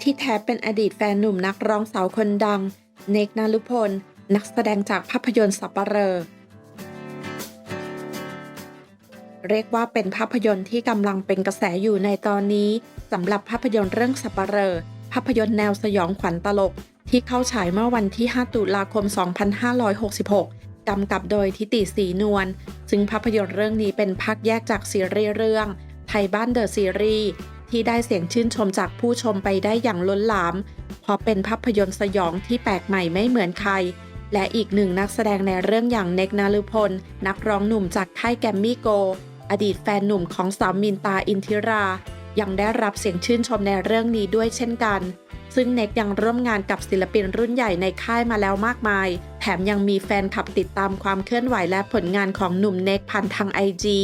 ที่แท้เป็นอดีตแฟนหนุ่มนักร้องสาวคนดัง เนกนาลุพล นักแสดงจากภาพยนตร์สัปเหร่อเรียกว่าเป็นภาพยนตร์ที่กำลังเป็นกระแสอยู่ในตอนนี้สำหรับภาพยนตร์เรื่องสัปเหร่อภาพยนตร์แนวสยองขวัญตลก ที่เข้าฉายเมื่อวันที่ 5 ตุลาคม 2566 กำกับโดยทิติสีนวล ซึ่งภาพยนตร์เรื่องนี้เป็นภาคแยกจากซีรีส์เรื่อง ไทยบ้านเดอะซีรีส์ที่ได้เสียงชื่นชมจากผู้ชมไปได้อย่างล้นหลาม เพราะเป็นภาพยนตร์สยองที่แปลกใหม่ไม่เหมือนใคร และอีกหนึ่งนักแสดงในเรื่องอย่างเนกนาลุพล นักร้องหนุ่มจากค่ายแกมมี่โก อดีตแฟนหนุ่มของสาวมินตาอินทิรา ยังได้รับเสียงชื่นชมในเรื่องนี้ด้วยเช่นกัน ซึ่งเน็กยังร่วมงานกับศิลปินรุ่นใหญ่ในค่ายมาแล้วมากมาย ถมยังมีแฟนคลับติดตามความเคลื่อนไหวและผลงานของหนุ่มเน็กผ่านทางไอจี